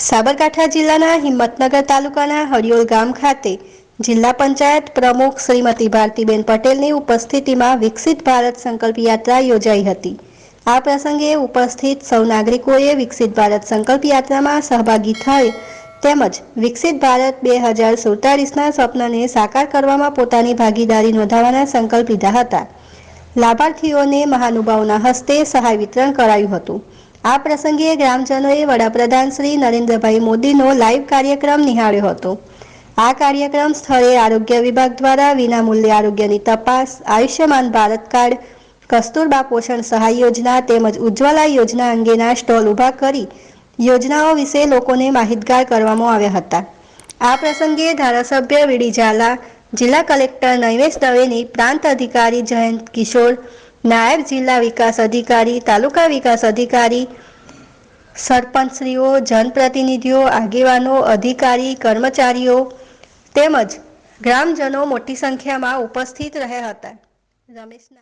સાબરકાંઠા જિલ્લાના હિંમતનગર તાલુકાના હરિયોલ ગામ ખાતે જિલ્લા પંચાયત પ્રમુખ શ્રીમતી ભારતીબેન પટેલની ઉપસ્થિતિમાં વિકસિત ભારત સંકલ્પ યાત્રા યોજાઈ હતી. આ પ્રસંગે ઉપસ્થિત સૌ નાગરિકોએ વિકસિત ભારત સંકલ્પ યાત્રામાં સહભાગી થઈ તેમજ વિકસિત ભારત બે હજાર સુડતાલીસના સ્વપ્નને સાકાર કરવામાં પોતાની ભાગીદારી નોંધાવવાના સંકલ્પ લીધા હતા. લાભાર્થીઓને મહાનુભાવોના હસ્તે સહાય વિતરણ કરાયું હતું. આ પ્રસંગે ગ્રામજનોએ વડાપ્રધાન શ્રી નરેન્દ્રભાઈ મોદીનો લાઈવ કાર્યક્રમ નિહાળ્યો હતો. આ કાર્યક્રમ સ્થળે આરોગ્ય વિભાગ દ્વારા વિનામૂલ્યે આરોગ્યની તપાસ, આયુષ્યમાન ભારત કાર્ડ, કસ્તુરબા પોષણ સહાય યોજના તેમજ ઉજ્જવલા યોજના અંગેના સ્ટોલ ઊભા કરી યોજનાઓ વિશે લોકોને માહિતગાર કરવામાં આવ્યા હતા. આ પ્રસંગે ધારાસભ્ય વીડી ઝાલા, જિલ્લા કલેક્ટર નૈવેશ દવેની પ્રાંત અધિકારી જયંત કિશોર નાયબ જિલ્લા વિકાસ અધિકારી, તાલુકા વિકાસ અધિકારી, સરપંચશ્રીઓ, જનપ્રતિનિધિઓ, આગેવાનો, અધિકારી, કર્મચારીઓ તેમજ ગ્રામજનો મોટી સંખ્યામાં ઉપસ્થિત રહ્યા હતા. રમેશ નાયક